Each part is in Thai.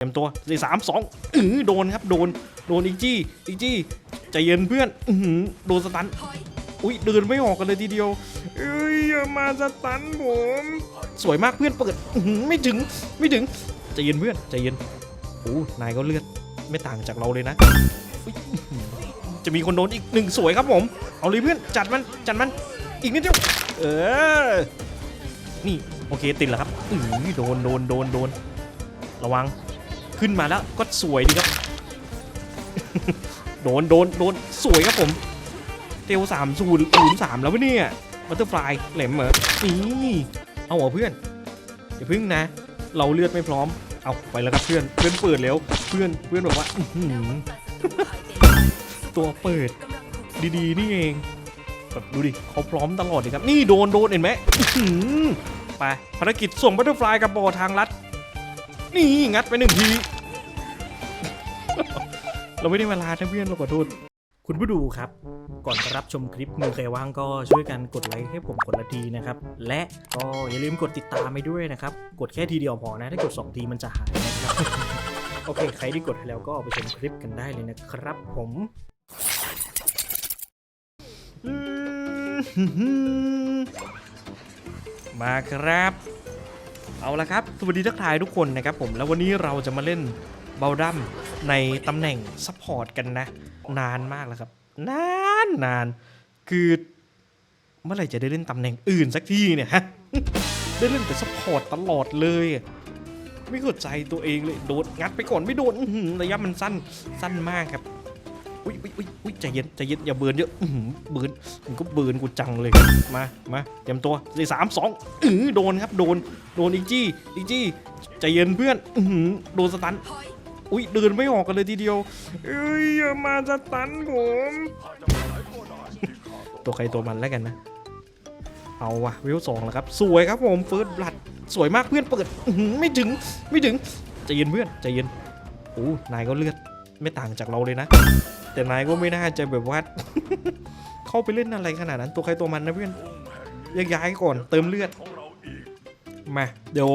เตรียมตัวสี่สามสองอือโดนครับโดนโดนอีกจี้อีกจี้ใจเย็นเพื่อนอือโดนสตันอุ้ยเดินไม่ออกกันเลยทีเดียว เอ้ยอย่ามาสตันผม สวยมากเพื่อนเปิดไม่ถึงไม่ถึงใจเย็นเพื่อนใจเย็นโอ้นายก็เลือดไม่ต่างจากเราเลยนะ จะมีคนโดนอีกหนึ่งสวยครับผม เอาเลยเพื่อนจัดมันจัดมันอีกนิดเดียวเออนี่โอเคติดแล้วครับอือโดนโดนโดนโดนระวัง ขึ้นมาแล้วก็สวยดีครับ โดนโดนโดนสวยครับผม เตลสามศูนย์ศูนย์สามแล้ววะเนี่ยบัตเตอร์ฟลายแหลมเหรอนี่เอาเหรอเพื่อนอย่าพึ่งนะ เราเลือดไม่พร้อม เอาไปแล้วครับเพื่อน เพื่อนเปิดแล้ว เพื่อนเพื่อนบอกว่าอืตัวเปิด ดีๆ นี่เองแบบดูดิเขาพร้อมตลอดเลยครับ นี่โดนโดนเห็นไหมไปภารกิจส่งบัตเตอร์ฟลายกับบอทางลัด นี่งัดไปหนึ่งที เราไม่ได้เวลานะเพื่อนเราขอโทษคุณผู้ดูครับ ก่อนรับชมคลิปมือใครว่างก็ช่วยกันกดไลค์ให้ผมคนละทีนะครับ และก็อย่าลืมกดติดตามไปด้วยนะครับ กดแค่ทีเดียวพอนะ ถ้ากด 2 ทีมันจะหายนะครับ โอเค ใครที่กดให้แล้วก็เอาไปชมคลิปกันได้เลยนะครับผมอืมมาครับ เอาละครับ สวัสดีทักทายทุกคนนะครับผม แล้ววันนี้เราจะมาเล่นเบลดัมในตำแหน่งซัพพอร์ตกันนะ นานมากแล้วครับ นานนาน คือ เมื่อไหร่จะได้เล่นตำแหน่งอื่นสักทีเนี่ยฮะ ได้เล่นแต่ซัพพอร์ตตลอดเลย ไม่เข้าใจตัวเองเลย โดนงัดไปก่อนไม่โดนระยะมันสั้นสั้นมากครับ อุ้ยอุ้ยอุ้ยใจเย็นใจเย็นอย่าเบิร์นเยอะอื้อหือเบิร์นมันก็เบิร์นกูจังเลยมามาเตรียมตัวสี่สามสองอือโดนครับโดนโดนอีจี้อีจี้ใจเย็นเพื่อนอื้อหือโดนสตันอุ้ยเดินไม่ออกกันเลยทีเดียวเอ้ยอย่ามาสตันผม ตัวใครตัวมันแล้วกันนะ เอาวะวิวสองแล้วครับ สวยครับผมเฟิร์สบลัดสวยมากเพื่อนเปิดอื้อหือไม่ถึงไม่ถึงใจเย็นเพื่อนใจเย็นโอ้นายก็เลือดไม่ต่างจากเราเลยนะ แต่นายก็ไม่น่าจะแบบว่า เข้าไปเล่นอะไรขนาดนั้นตัวใครตัวมันนะเพื่อนยกย้ายก่อนเติมเลือด มาเดี๋ยว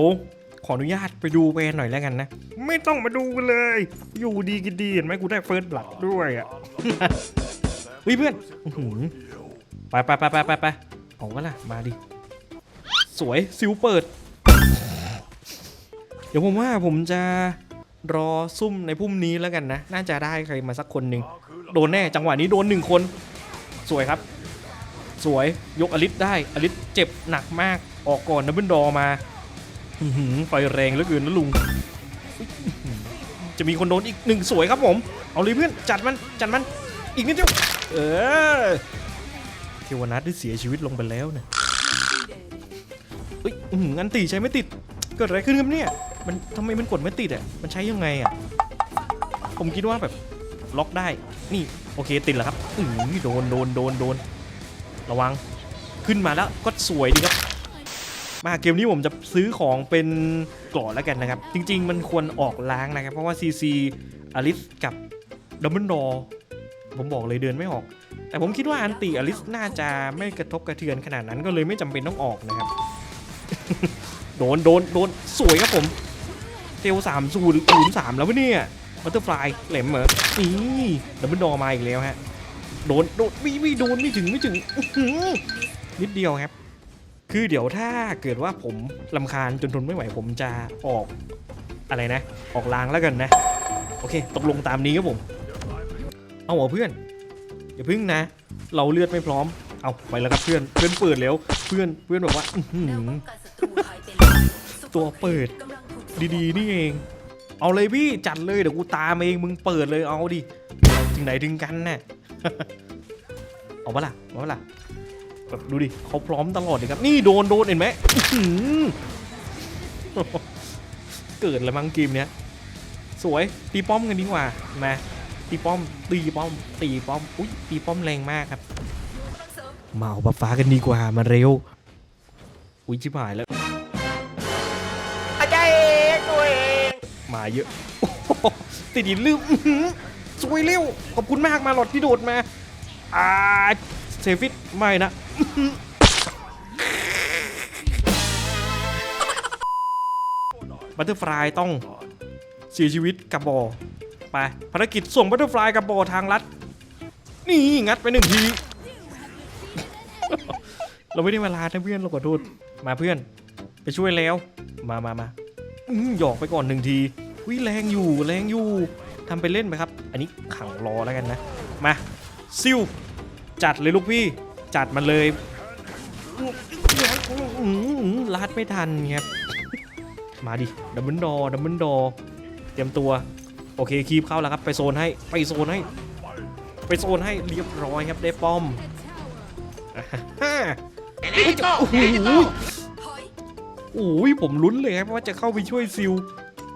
ขออนุญาตไปดูแวนหน่อยแล้วกันนะ ไม่ต้องมาดูกันเลย อยู่ดีกินดีเห็นไหมกูได้เฟิร์สบลัดด้วยอะเฮ้ยเพื่อนไปไปไปไปไปไปเอาวะล่ะมาดิ สวยซิวเปิด เดี๋ยวผมว่าผมจะ รอซุ่มในพุ่มนี้แล้วกันนะ น่าจะได้ใครมาสักคนหนึ่งโดนแน่จังหวะนี้โดนหนึ่งคน สวยครับ สวยยกอลิสได้อลิสเจ็บหนักมากออกก่อนดับเบิลดอมาไฟแรงเหลือเกินนะลุง จะมีคนโดนอีกหนึ่งสวยครับผม เอาเลยเพื่อนจัดมันจัดมันอีกนิดเดียวเออเทวนัทได้เสียชีวิตลงไปแล้วเนี่ยเอ้ยอื้นตีใช้ไม่ติดเกิดอะไรขึ้นครับเนี่ย มันทำไมมันกดไม่ติดอะ มันใช้ยังไงอะ ผมคิดว่าแบบล็อกได้ นี่โอเคติดแล้วครับอือโดนโดนโดนโดน ระวัง ขึ้นมาแล้วก็สวยดีครับ มาเกมนี้ผมจะซื้อของเป็นกรอแล้วกันนะครับ จริง ๆ มันควรออกล้างนะครับ เพราะว่า CC อลิสกับดัมเบิลดอผมบอกเลยเดินไม่ออก แต่ผมคิดว่าอันติอลิสน่าจะไม่กระทบกระเทือนขนาดนั้นก็เลยไม่จำเป็นต้องออกนะครับ โดนโดนโดนสวยครับผม เตลสามศูนย์ศูนย์สามแล้ววะเนี่ยบัตเตอร์ฟลายแหลมเหรอนี่ดับเบิลดอมาอีกแล้วฮะโดนโดนวิวิโดนไม่ถึงไม่ถึงนิดเดียวครับ คือเดี๋ยวถ้าเกิดว่าผมลำคาญจนทนไม่ไหวผมจะออกอะไรนะ ออกลางแล้วกันนะ โอเค ตกลงตามนี้ครับผม เอาเหรอเพื่อนอย่าพึ่งนะ เราเลือดไม่พร้อม เอาไปแล้วครับเพื่อนเพื่อนเปิดแล้ว เพื่อนเพื่อนบอกว่าตัวเปิด ดีๆ นี่เอง เอาเลยพี่จัดเลยเดี๋ยวกูตามเองมึงเปิดเลยเอาดิถึงไหนถึงกันน่ะเอาปะล่ะเอาปะล่ะแบบดูดิเขาพร้อมตลอดเลยครับ นี่โดนโดนเห็นไหมเกิดอะไรมั้งเกมเนี้ยสวยตีป้อมกันดีกว่ามาตีป้อมตีป้อมตีป้อมอุ้ยตีป้อมแรงมากครับมาเอาบัฟฟ้ากันดีกว่ามาเร็วอุ้ยชิบหายแล้ว มาเยอะอติดดินลืมสวยเร็ว ขอบคุณมากมาหลอดที่โดดมา อ่าเซฟิตไม่นะบัตเตอร์ฟลายต้องเสียชีวิตกับบอไปภารกิจส่งบัตเตอร์ฟลายกับบอทางลัด นี่งัดไปหนึ่งที เราไม่ได้เวลานะเพื่อนเราขอโทษมาเพื่อน ไปช่วยแล้ว มามามาหยอกไปก่อนหนึ่งที วิแรงอยู่แรงอยู่ทำไปเล่นไปครับ อันนี้ขังรอแล้วกันนะ มาซิวจัดเลยลูกพี่ จัดมันเลยลาดไม่ทันครับ มาดิดับเบิลดอดับเบิลดอเตรียมตัว โอเคคีบเข้าแล้วครับ ไปโซนให้ไปโซนให้ ไปโซนให้เรียบร้อยครับได้ป้อมฮ่าโอ้โหเอลิโก้โอ้ยผมลุ้นเลยครับว่าจะเข้าไปช่วยซิล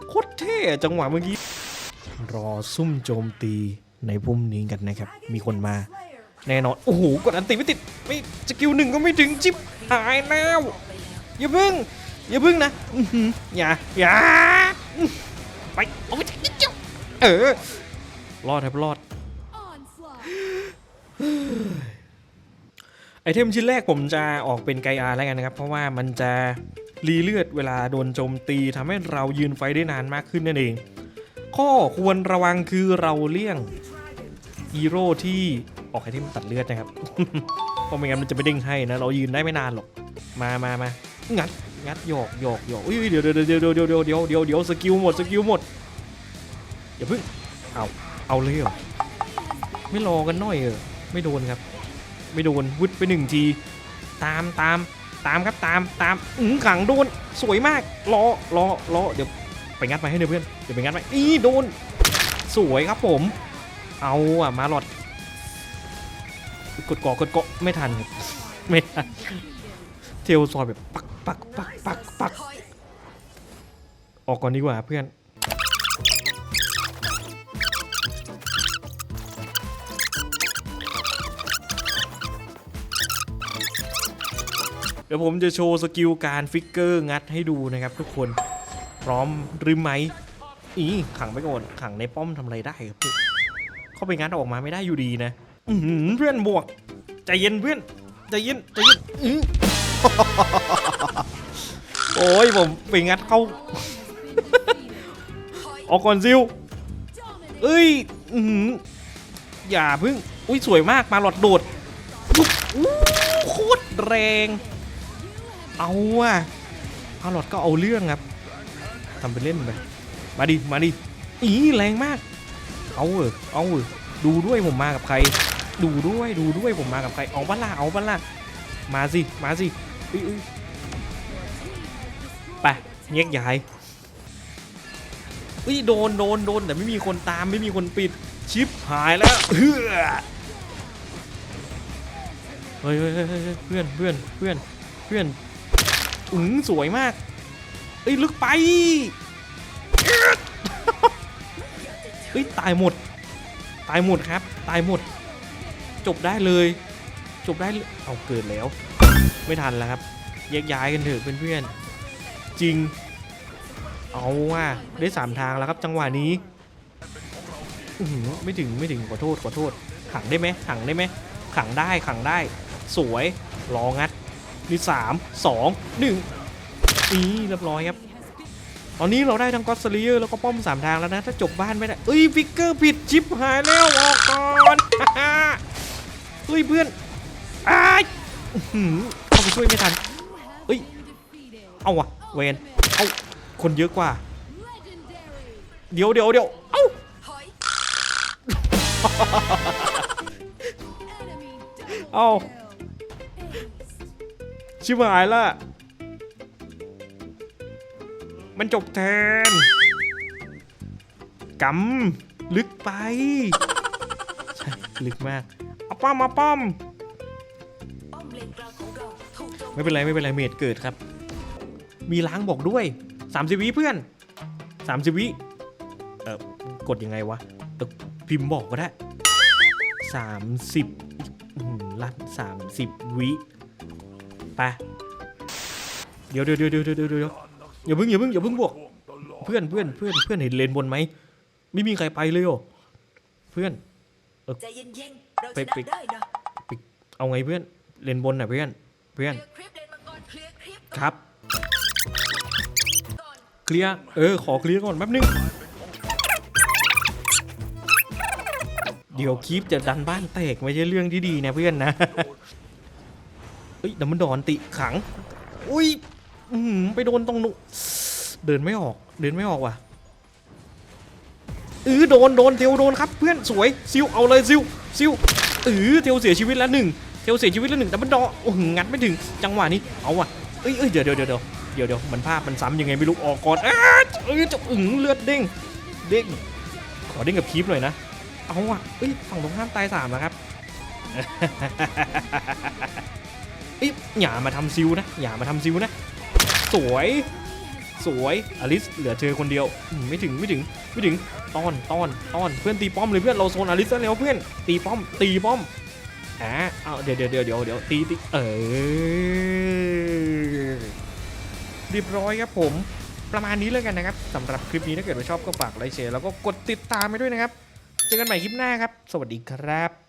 โคตรเท่จังหวะเมื่อกี้ รอซุ่มโจมตีในพุ่มนี้กันนะครับ มีคนมา แน่นอน โอ้โห กดอันติไม่ติด ไม่สกิลหนึ่งก็ไม่ถึงจิ๊บหายแล้วอย่าพึ่ง อย่าพึ่งนะอย่าอย่าไปเอาไปเจ้าเออ รอดครับรอดไอเทมชิ้นแรกผมจะออกเป็นไกอาแล้วกันนะครับ เพราะว่ามันจะ รีเลือดเวลาโดนโจมตีทำให้เรายืนไฟได้นานมากขึ้นนั่นเอง ข้อควรระวังคือเราเลี่ยงฮีโร่ที่ออกไอเทมตัดเลือดนะครับเพราะไม่งั้นมันจะไม่เด้งให้นะ เรายืนได้ไม่นานหรอก มามามางัด งัดหยอกหยอกหยอกอุ้ยเดี๋ยวเดี๋ยวเดี๋ยวเดี๋ยวเดี๋ยวเดี๋ยวเดี๋ยวเดี๋ยวสกิลหมดสกิลหมด อย่าเพิ่ง เอา เอาเลยเหรอ ไม่รอกันหน่อยเออไม่โดนครับ ไม่โดนวึดไปหนึ่งที ตามตาม ตามครับตามตามอือขังโดนสวยมากรอรอรอเดี๋ยวไปงัดมาให้เพื่อนเดี๋ยวไปงัดมาอีโดน สวยครับผม เอาอะมาหลอดกดเกาะกดเกาะไม่ทันไม่ทันเทลซอยแบบปักปักปักปักปักออกก่อนดีกว่าเพื่อน เดี๋ยวผมจะโชว์สกิลการฟิกเกอร์งัดให้ดูนะครับทุกคนพร้อมหรือไหมอีขังไปก่อนขังในป้อมทำอะไรได้ครับเพื่อนเข้าไปงัดออกมาไม่ได้อยู่ดีนะอืเพื่อนบวกใจเย็นเพื่อนใจเย็นใจเย็นโอ้ยผมไปงัดเข้าออกก่อนซิวเอ้ยอย่าเพึ่งอุ้ยสวยมากมาหลอดโดดโคตรแรง เอาว่ะพาลอดก็เอาเรื่องครับทำเป็นเล่นไปมาดิ มาดิ อีแรงมาก เอาเออเอาเออดูด้วยผมมากับใคร ดูด้วย ดูด้วยผมมากับใคร เอาบ้าล่ะเอาบ้าล่ะมาสิ มาสิอุ้ยอุ้ยไปแยกย้ายอุ้ยโดน โดน โดน แต่ไม่มีคนตาม ไม่มีคนปิด ชิปหายแล้วเฮ้ยเฮ้ยเฮ้ยเพื่อน เพื่อน เพื่อน เพื่อน อือสวยมากเอ้ยลึกไปเฮ้ยตายหมด ตายหมดครับ ตายหมด จบได้เลย จบได้เลยเอาเกิดแล้ว ไม่ทันแล้วครับแยกย้ายกันเถอะเพื่อนๆจริง เอาว่าได้สามทางแล้วครับจังหวะนี้ไม่ถึงไม่ถึงขอโทษขอโทษ ขังได้ไหมขังได้ไหมขังได้ขังได้ สวยรองัด นี่สามสองหนึ่งนี่เรียบร้อยครับ ตอนนี้เราได้ทั้งก็อตเซเลียร์แล้วก็ป้อมสามทางแล้วนะ ถ้าจบบ้านไม่ได้เอ้ยฟิกเกอร์ผิดชิปหายแล้วออกก่อนเฮ้ยเพื่อนอ้ายอื้อหือเข้าไปช่วยไม่ทันเอ้ยเอาวะเวนเอาคนเยอะกว่า เดี๋ยวเดี๋ยวเดี๋ยวเอ้าเอา ชิบหายละมันจบแทนกำลึกไป ใช่ ลึกมากเอาป้อมมาป้อม ไม่เป็นไร ไม่เป็นไรเมดเกิดครับ มีล้างบอกด้วย 30 วิเพื่อน 30 วิ เออกดยังไงวะเออพิมพ์บอกก็ได้ 30อืมลั่น30 วิ ปเดี๋ยวเดี๋ยวเดี๋ยวเดี๋ยวเดี๋ยวเดี๋ยวอย่าพึ่งอย่าพึ่งอย่าพึ่งบวก เพื่อนเพื่อนเพื่อนเพื่อนเห็นเลนบนไหมไม่มีใครไปเลยโอเพื่อนเออไปเราชนะได้เอาไงเพื่อนเลนบนน่ะเพื่อนเพื่อนครับเคลียร์เออขอเคลียร์ก่อนแป๊บนึงเดี๋ยวคลิปจะดันบ้านแตกไม่ใช่เรื่องที่ดีนะเพื่อนนะ เอ้ยดัมเบิลดอนติขัง อุ้ยไปโดนตรงนู้เดินไม่ออก เดินไม่ออกว่ะเออโดนโดนเทวโดนครับเพื่อนสวยซิวเอาเลยซิวซิวเออเทวเสียชีวิตแล้วหนึ่งเทวเสียชีวิตแล้วหนึ่งดัมเบิลดอโอ้โหงัดไม่ถึงจังหวะนี้เอาว่ะเอ้ยเอ้ยเดี๋ยวเดี๋ยวเดี๋ยวเดี๋ยวเดี๋ยวเดี๋ยวมันภาพมันซ้ำยังไงไม่รู้ออกก่อนอ้าเอ้ยจะอึ๋งเลือดเด้งเด้งขอเด้งกับคีปหน่อยนะเอาว่ะเอ้ยฝั่งตรงข้ามตายสามแล้วครับ เอ้ยอย่ามาทำซิวนะ อย่ามาทำซิวนะ สวย สวยอลิสเหลือเธอคนเดียว ไม่ถึงไม่ถึงไม่ถึงต้อนต้อนต้อนเพื่อนตีป้อมเลยเพื่อนเราโซนอลิสแล้วเพื่อนตีป้อม ตีป้อมอ่าเอาเดี๋ยวเดี๋ยวเดี๋ยวเดี๋ยวเดี๋ยวตีตีเออเรียบร้อยครับผม ประมาณนี้แล้วกันนะครับสำหรับคลิปนี้ถ้าเกิดว่าชอบก็ฝากไลค์แชร์แล้วก็กดติดตามไปด้วยนะครับ เจอกันใหม่คลิปหน้าครับ สวัสดีครับ